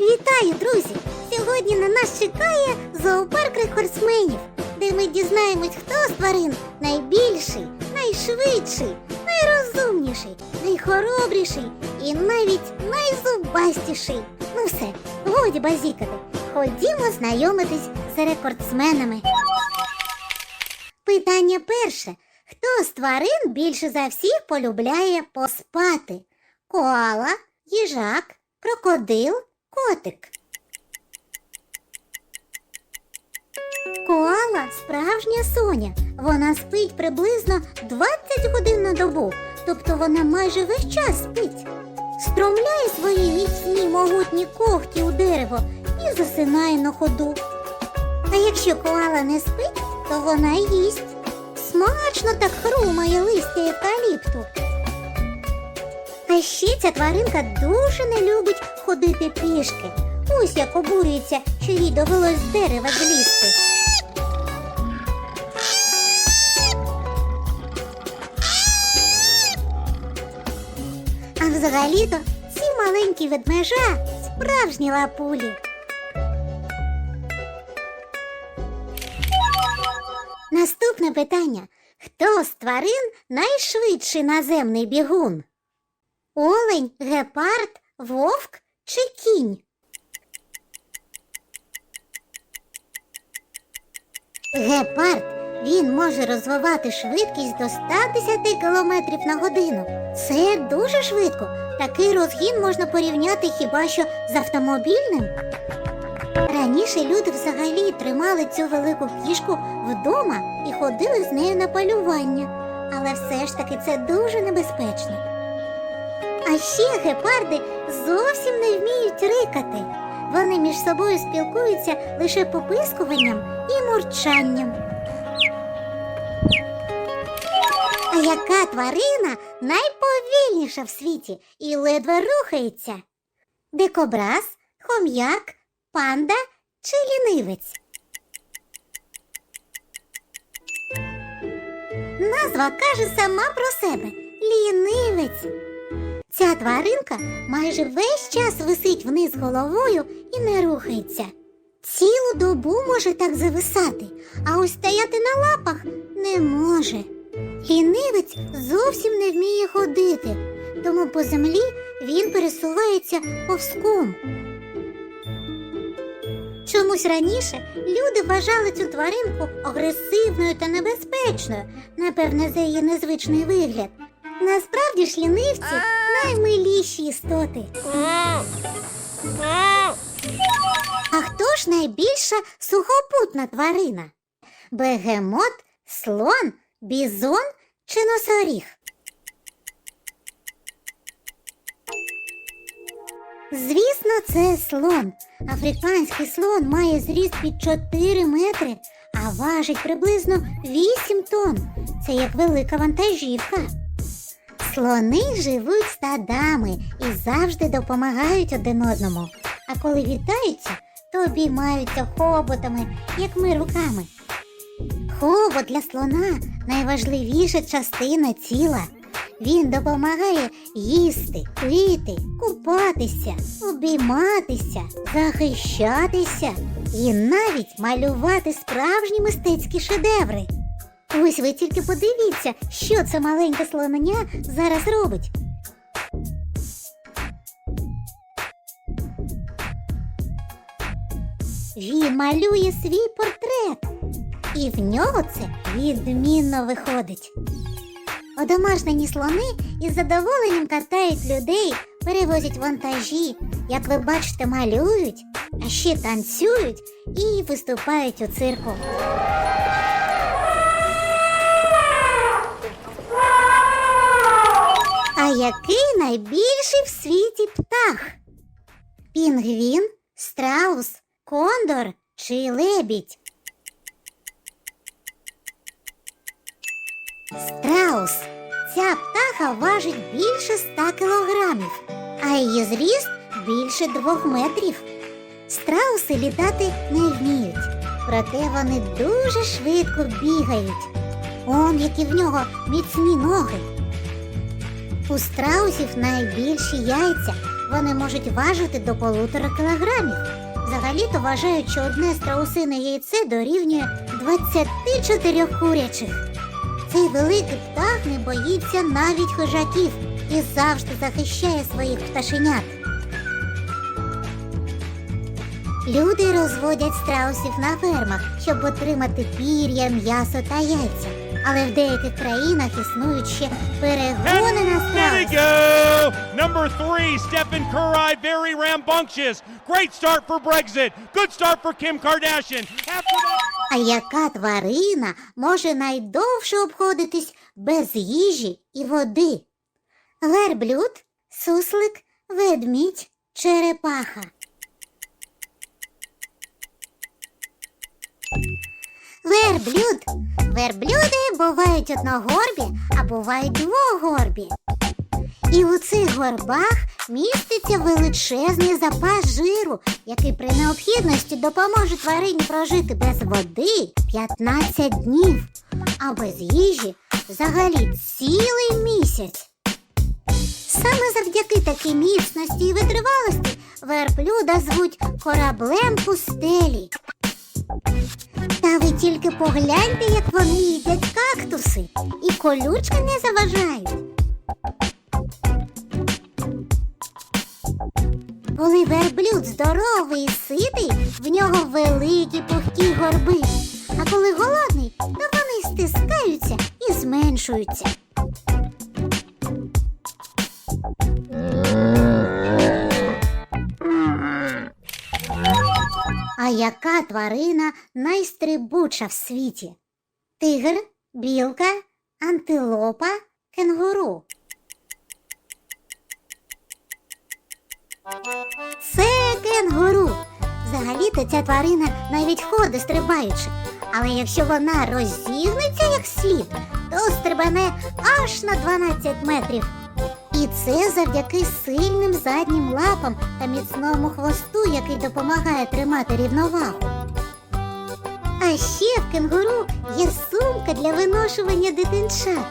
Вітаю, друзі! Сьогодні на нас чекає зоопарк рекордсменів, де ми дізнаємось, хто з тварин найбільший, найшвидший, найрозумніший, найхоробріший і навіть найзубастіший. Ну все, годі базікати. Ходімо знайомитись з рекордсменами. Питання перше. Хто з тварин більше за всіх полюбляє поспати? Коала, їжак, крокодил, котик. Коала справжня соня. Вона спить приблизно 20 годин на добу, тобто вона майже весь час спить. Стромляє свої міцні могутні когті у дерево і засинає на ходу. А якщо коала не спить, то вона їсть. Смачно так хрумає листя евкаліпту. А ще ця тваринка дуже не любить ходити пішки. Ось як обурюється, що їй довелось з дерева злізти. А взагалі-то ці маленькі ведмежа справжні лапулі. Наступне питання. Хто з тварин найшвидший наземний бігун? Олень, гепард, вовк чи кінь? Гепард він може розвивати швидкість до 110 км на годину. Це дуже швидко. Такий розгін можна порівняти хіба що з автомобільним. Раніше люди взагалі тримали цю велику кішку вдома і ходили з нею на полювання, але все ж таки це дуже небезпечно. А ще гепарди зовсім не вміють рикати. Вони між собою спілкуються лише попискуванням і мурчанням. А яка тварина найповільніша в світі і ледве рухається? Дикобраз, хом'як, панда чи лінивець? Назва каже сама про себе лінивець. Ця тваринка майже весь час висить вниз головою і не рухається. Цілу добу може так зависати, а ось стояти на лапах не може. Лінивець зовсім не вміє ходити, тому по землі він пересувається повзком. Чомусь раніше люди вважали цю тваринку агресивною та небезпечною, напевне, за її незвичний вигляд. Насправді ж лінивці наймиліші істоти. А хто ж найбільша сухопутна тварина? Бегемот, слон, бізон чи носоріг? Звісно, це слон. Африканський слон має зріст під 4 метри, а важить приблизно 8 тонн. Це як велика вантажівка. Слони живуть стадами і завжди допомагають один одному. А коли вітаються, то обіймаються хоботами, як ми руками. Хобот для слона найважливіша частина тіла. Він допомагає їсти, пити, купатися, обійматися, захищатися і навіть малювати справжні мистецькі шедеври. Ось ви тільки подивіться, що це маленьке слонення зараз робить. Він малює свій портрет, і в нього це відмінно виходить. Одомашнені слони із задоволенням катають людей, перевозять вантажі, як ви бачите, малюють, а ще танцюють і виступають у цирку. Який найбільший в світі птах? Пінгвін, страус, кондор чи лебідь? Страус. Ця птаха важить більше 100 кілограмів, а її зріст більше двох метрів. Страуси літати не вміють, проте вони дуже швидко бігають. Он які в нього міцні ноги. У страусів найбільші яйця. Вони можуть важити до полутора кілограмів. Взагалі-то вважають, що одне страусине яйце дорівнює 24 курячих. Цей великий птах не боїться навіть хижаків і завжди захищає своїх пташенят. Люди розводять страусів на фермах, щоб отримати пір'я, м'ясо та яйця. Але в деяких країнах існують ще перегони на go! Number three, Stephen Curry, very rambunctious. Great start for Brexit. Good start for Kim Kardashian. After that, А яка тварина може найдовше обходитись без їжі і води? Верблюд, суслик, ведмідь, черепаха. Верблюд. Верблюди бувають одногорбі, а бувають двогорбі. І у цих горбах міститься величезний запас жиру, який при необхідності допоможе тварині прожити без води 15 днів, а без їжі взагалі цілий місяць. Саме завдяки такій міцності і витривалості верблюда звуть кораблем пустелі. Та ви тільки погляньте, як вони їдять кактуси, і колючки не заважають. Коли верблюд здоровий і ситий, в нього великі пухкі горби. А коли голодний, то вони стискаються і зменшуються. Яка тварина найстрибуча в світі? Тигр, білка, антилопа, кенгуру. Це кенгуру. Взагалі-то ця тварина навіть ходить стрибаючи. Але якщо вона розігнеться як слід, то стрибане аж на 12 метрів. І це завдяки сильним заднім лапам та міцному хвосту, який допомагає тримати рівновагу. А ще в кенгуру є сумка для виношування дитинчат.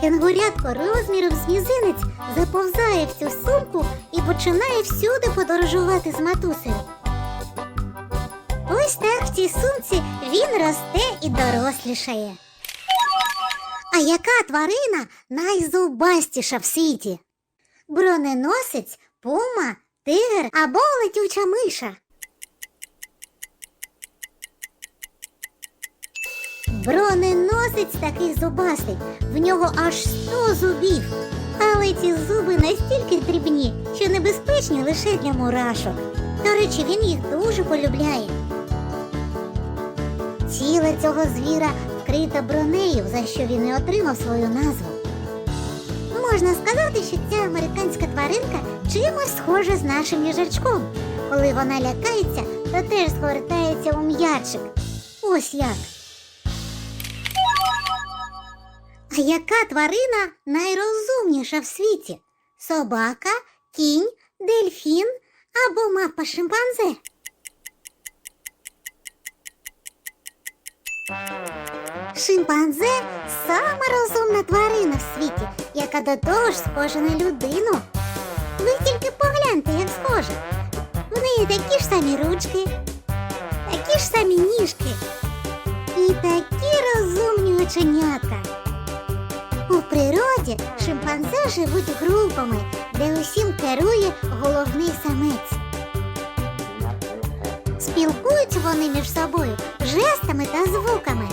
Кенгурятко розміром з мізинець заповзає в цю сумку і починає всюди подорожувати з матусею. Ось так в цій сумці він росте і дорослішає. А яка тварина найзубастіша в світі? Броненосець, пума, тигр або летюча миша. Броненосець такий зубастий, в нього аж сто зубів. Але ці зуби настільки дрібні, що небезпечні лише для мурашок. До речі, він їх дуже полюбляє. Тіло цього звіра вкрите бронею, за що він і отримав свою назву. Можна сказати, що ця американська тваринка чимось схожа з нашим їжачком. Коли вона лякається, то теж згортається у м'ячик. Ось як. А яка тварина найрозумніша в світі? Собака, кінь, дельфін або мапа шимпанзе? Шимпанзе сама розумна тварина в світі, яка до того ж схожа на людину. Ви тільки погляньте, як схожа. В неї такі ж самі ручки, такі ж самі ніжки і такі розумні оченята. У природі шимпанзе живуть групами, де усім керує головний самець. Спілкуються вони між собою жестами та звуками.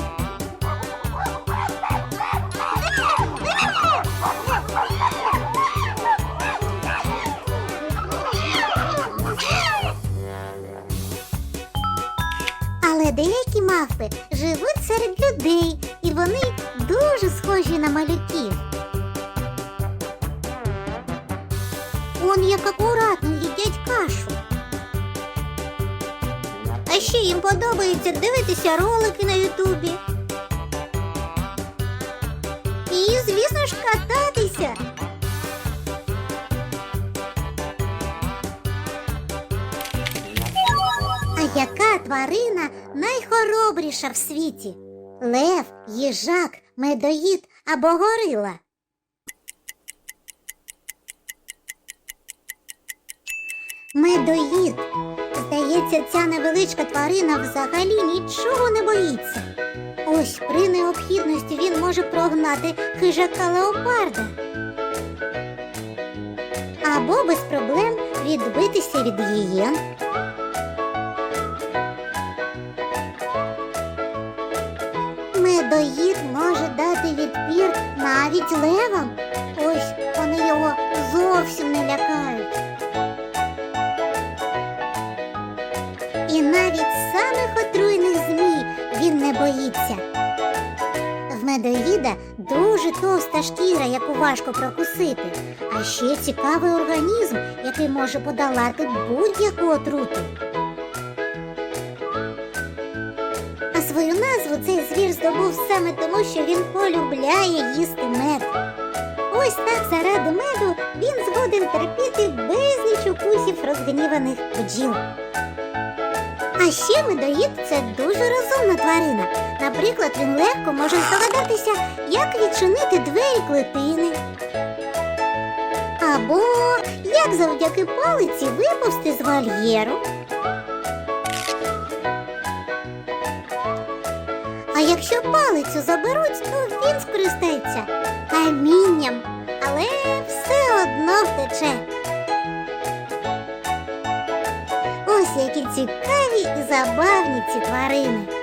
Схожі на малюків. Он як акуратно їдять кашу. А ще їм подобається дивитися ролики на Ютубі. І, звісно ж, кататися. А яка тварина найхоробріша в світі? Лев, їжак, медоїд або горила? Медоїд. Здається, ця невеличка тварина взагалі нічого не боїться. Ось при необхідності він може прогнати хижака леопарда. Або без проблем відбитися від гієн. Медоїд може дати відпір навіть левам. Ось вони його зовсім не лякають. І навіть самих отруйних змій він не боїться. В медоїда дуже товста шкіра, яку важко прокусити, а ще цікавий організм, який може подолати будь-яку отруту. Назву цей звір здобув саме тому, що він полюбляє їсти мед. Ось так заради меду він згоден терпіти безліч укусів розгніваних бджіл. А ще медоїд це дуже розумна тварина. Наприклад, він легко може здогадатися, як відчинити двері клетини. Або як завдяки палиці виповзти з вольєру. А якщо палицю заберуть, то він скористається камінням, але все одно втече. Ось які цікаві і забавні ці тварини.